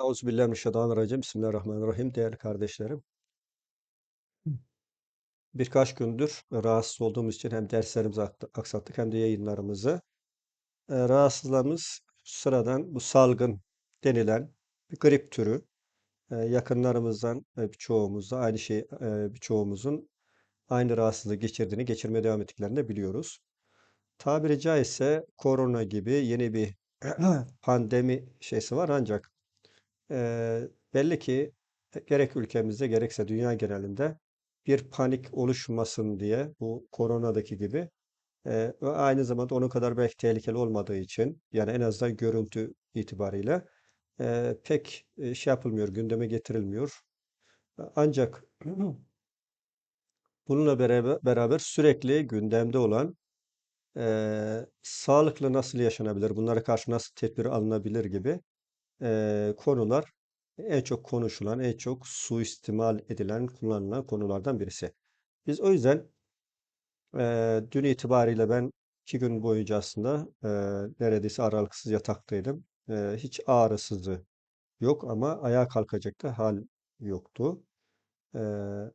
Euzubillahimineşşeytanirracim. Bismillahirrahmanirrahim. Değerli kardeşlerim, birkaç gündür rahatsız olduğumuz için hem derslerimizi aksattık hem de yayınlarımızı. E, rahatsızlığımız sıradan bu salgın denilen bir grip türü. E, yakınlarımızdan e, birçoğumuzda aynı şey, e, birçoğumuzun aynı rahatsızlığı geçirdiğini, geçirmeye devam ettiklerini de biliyoruz. Tabiri caizse korona gibi yeni bir pandemi şeysi var ancak Eee, belli ki gerek ülkemizde gerekse dünya genelinde bir panik oluşmasın diye bu koronadaki gibi eee, ve aynı zamanda onun kadar belki tehlikeli olmadığı için yani en azından görüntü itibariyle eee, pek e, şey yapılmıyor, gündeme getirilmiyor. Ancak bununla beraber, beraber sürekli gündemde olan eee, sağlıklı nasıl yaşanabilir, bunlara karşı nasıl tedbir alınabilir gibi eee, konular en çok konuşulan, en çok suistimal edilen, kullanılan konulardan birisi. Biz o yüzden eee, dün itibariyle ben iki gün boyunca aslında eee, neredeyse aralıksız yataktaydım. Eee, hiç ağrısızı yok ama ayağa kalkacak da hal yoktu. Eee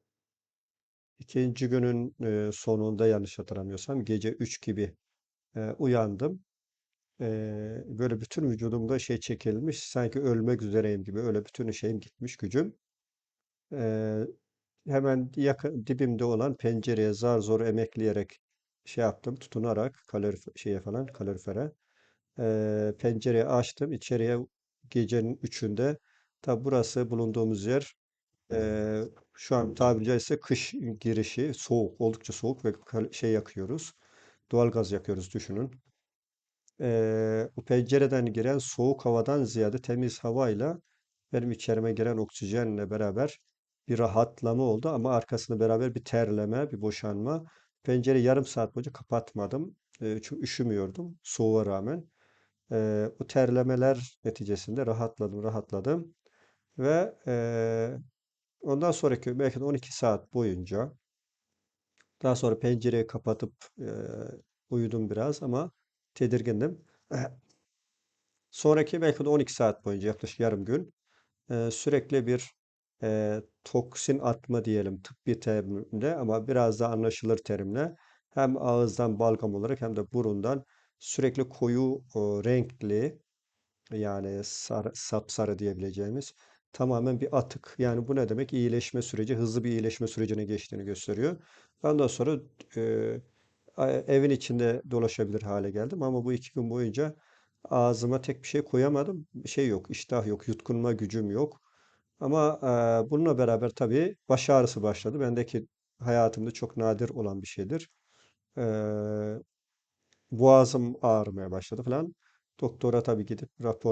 ikinci günün eee, sonunda yanlış hatırlamıyorsam gece 3 gibi eee, uyandım. Eee, böyle bütün vücudumda şey çekilmiş, sanki ölmek üzereyim gibi. Öyle bütün şeyim gitmiş, gücüm. Eee, hemen yakın dibimde olan pencereye zar zor emekleyerek şey yaptım, tutunarak kalorifer şeye falan kalorifere. Eee, pencereyi açtım, içeriye gecenin üçünde. Tabi burası bulunduğumuz yer eee, şu an tabiri caizse kış girişi soğuk, oldukça soğuk ve şey yakıyoruz. Doğalgaz yakıyoruz düşünün. Eee, bu pencereden giren soğuk havadan ziyade temiz havayla benim içerime giren oksijenle beraber bir rahatlama oldu ama arkasında beraber bir terleme, bir boşanma. Pencereyi yarım saat boyunca kapatmadım. Çünkü üşümüyordum soğuğa rağmen. Eee, bu terlemeler neticesinde rahatladım, rahatladım ve ondan sonraki belki de 12 saat boyunca daha sonra pencereyi kapatıp uyudum biraz ama tedirgindim. Sonraki belki de 12 saat boyunca yaklaşık yarım gün e, sürekli bir e, toksin atma diyelim tıbbi terimle ama biraz daha anlaşılır terimle hem ağızdan balgam olarak hem de burundan sürekli koyu renkli yani sarı, sapsarı diyebileceğimiz tamamen bir atık. Yani bu ne demek? İyileşme süreci, hızlı bir iyileşme sürecine geçtiğini gösteriyor. Ondan sonra e, evin içinde dolaşabilir hale geldim ama bu iki gün boyunca ağzıma tek bir şey koyamadım. Bir şey yok, iştah yok, yutkunma gücüm yok. Ama e, bununla beraber tabii baş ağrısı başladı. Bendeki hayatımda çok nadir olan bir şeydir. E, boğazım ağrımaya başladı falan. Doktora tabii gidip rapor